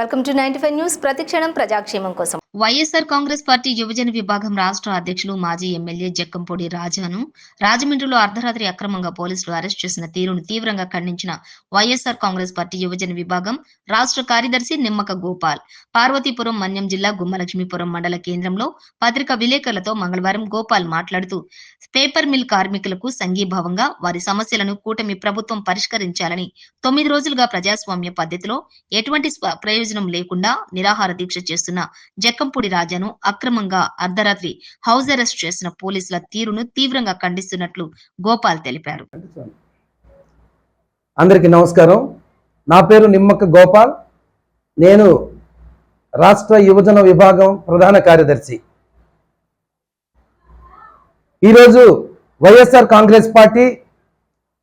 Welcome to ninety five news. ప్రతిక్షణం ప్రజాక్షేమం కోసం. వైఎస్ఆర్ కాంగ్రెస్ పార్టీ యువజన విభాగం రాష్ట్ర అధ్యక్షులు మాజీ ఎమ్మెల్యే జక్కంపూడి రాజాను రాజమండ్రిలో అర్ధరాత్రి అక్రమంగా పోలీసులు అరెస్ట్ చేసిన తీరును తీవ్రంగా ఖండించిన వైఎస్ఆర్ కాంగ్రెస్ పార్టీ యువజన విభాగం రాష్ట్ర కార్యదర్శి నిమ్మక గోపాల్. పార్వతీపురం మన్యం జిల్లా గుమ్మలక్ష్మీపురం మండల కేంద్రంలో పత్రికా విలేకరులతో మంగళవారం గోపాల్ మాట్లాడుతూ పేపర్ మిల్ కార్మికులకు సంఘీభావంగా వారి సమస్యలను కూటమి ప్రభుత్వం పరిష్కరించాలని తొమ్మిది రోజులుగా ప్రజాస్వామ్య పద్ధతిలో ఎటువంటి ప్రయోజనం లేకుండా నిరాహార దీక్ష చేస్తున్న జక్కంపూడి రాజాను అక్రమంగా అర్ధరాత్రి హౌస్ అరెస్ట్ చేసిన పోలీసుల తీరును తీవ్రంగా ఖండిస్తున్నట్లు గోపాల్ తెలిపారు. అందరికీ నమస్కారం. నా పేరు నిమ్మక్క గోపాల్. నేను రాష్ట్ర యువజన విభాగం ప్రధాన కార్యదర్శి. ఈరోజు వైఎస్ఆర్ కాంగ్రెస్ పార్టీ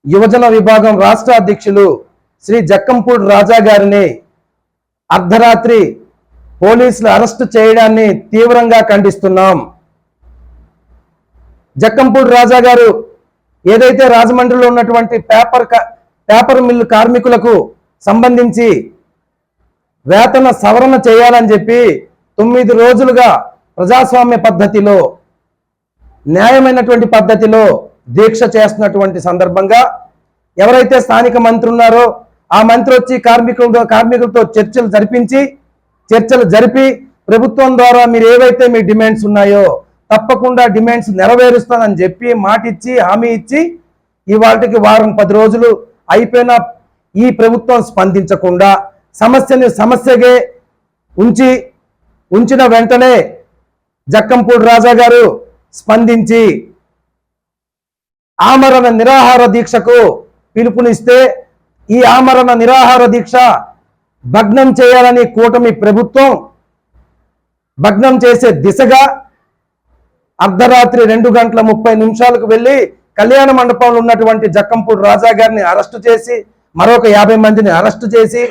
యువజన విభాగం రాష్ట్ర అధ్యక్షులు శ్రీ జక్కంపూడి రాజా గారిని అర్ధరాత్రి పోలీసులు అరెస్టు చేయడాన్ని తీవ్రంగా ఖండిస్తున్నాం. జక్కంపూడి రాజా గారు ఏదైతే రాజమండ్రిలో ఉన్నటువంటి పేపర్ క- పేపర్ మిల్లు కార్మికులకు సంబంధించి వేతన సవరణ చేయాలని చెప్పి తొమ్మిది రోజులుగా ప్రజాస్వామ్య పద్ధతిలో న్యాయమైనటువంటి పద్ధతిలో దీక్ష చేస్తున్నటువంటి సందర్భంగా ఎవరైతే స్థానిక మంత్రి ఉన్నారో ఆ మంత్రి వచ్చి కార్మికులతో కార్మికులతో చర్చలు జరిపించి చర్చలు జరిపి ప్రభుత్వం ద్వారా మీరు ఏవైతే మీ డిమాండ్స్ ఉన్నాయో తప్పకుండా డిమాండ్స్ నెరవేరుస్తానని చెప్పి మాటిచ్చి హామీ ఇచ్చి ఇవాళకి వారం పది రోజులు అయిపోయిన ఈ ప్రభుత్వం స్పందించకుండా సమస్యని సమస్యగే ఉంచి ఉంచిన వెంటనే జక్కంపూడి రాజా గారు స్పందించి ఆమరణ నిరాహార దీక్షకు పిలుపునిస్తే ఈ ఆమరణ నిరాహార దీక్ష భగ్నం చేయాలని కూటమి ప్రభుత్వం భగ్నం చేసే దిశగా అర్ధరాత్రి రెండు గంటల ముప్పై నిమిషాలకు వెళ్ళి కళ్యాణ మండపంలో ఉన్నటువంటి జక్కంపూడి రాజా గారిని అరెస్టు చేసి మరొక యాభై మందిని అరెస్టు చేసి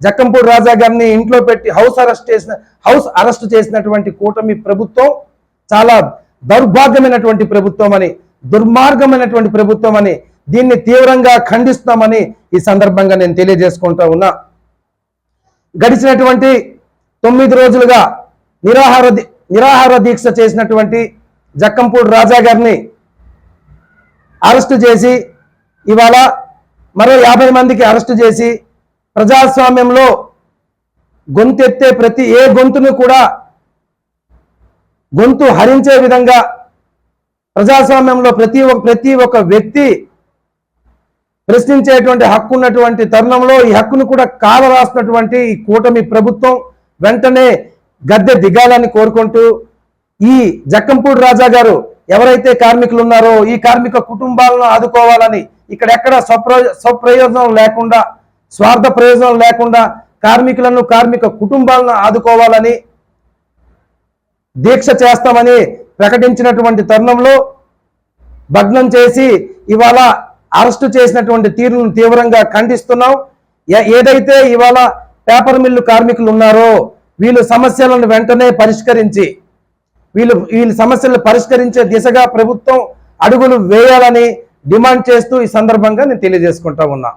జక్కంపూడి రాజా గారిని ఇంట్లో పెట్టి హౌస్ అరెస్ట్ చేసిన హౌస్ అరెస్ట్ చేసినటువంటి కూటమి ప్రభుత్వం చాలా దౌర్భాగ్యమైనటువంటి ప్రభుత్వం అని దుర్మార్గమైనటువంటి ప్రభుత్వం అని దీన్ని తీవ్రంగా ఖండిస్తామని ఈ సందర్భంగా నేను తెలియజేసుకుంటా ఉన్నా. గడిచినటువంటి తొమ్మిది రోజులుగా నిరాహార నిరాహార దీక్ష చేసినటువంటి జక్కంపూడి రాజా గారిని అరెస్టు చేసి ఇవాళ మరో యాభై మందికి అరెస్టు చేసి ప్రజాస్వామ్యంలో గొంతెత్తే ప్రతి ఏ గొంతును కూడా గొంతు హరించే విధంగా ప్రజాస్వామ్యంలో ప్రతి ఒక్క ప్రతి ఒక్క వ్యక్తి ప్రశ్నించేటువంటి హక్కు ఉన్నటువంటి తరుణంలో ఈ హక్కును కూడా కాలరాసినటువంటి ఈ కూటమి ప్రభుత్వం వెంటనే గద్దె దిగాలని కోరుకుంటూ ఈ జక్కంపూడి రాజా గారు ఎవరైతే కార్మికులు ఉన్నారో ఈ కార్మిక కుటుంబాలను ఆదుకోవాలని ఇక్కడ ఎక్కడ స్వప్రో స్వప్రయోజనం లేకుండా స్వార్థ ప్రయోజనం లేకుండా కార్మికులను కార్మిక కుటుంబాలను ఆదుకోవాలని దీక్ష చేస్తామని ప్రకటించినటువంటి తరుణంలో భగ్నం చేసి ఇవాళ అరెస్టు చేసినటువంటి తీరును తీవ్రంగా ఖండిస్తున్నాం. ఏదైతే ఇవాళ పేపర్ మిల్లు కార్మికులు ఉన్నారో వీళ్ళు సమస్యలను వెంటనే పరిష్కరించి వీళ్ళు వీళ్ళ సమస్యలను పరిష్కరించే దిశగా ప్రభుత్వం అడుగులు వేయాలని డిమాండ్ చేస్తూ ఈ సందర్భంగా నేను తెలియజేసుకుంటా ఉన్నా.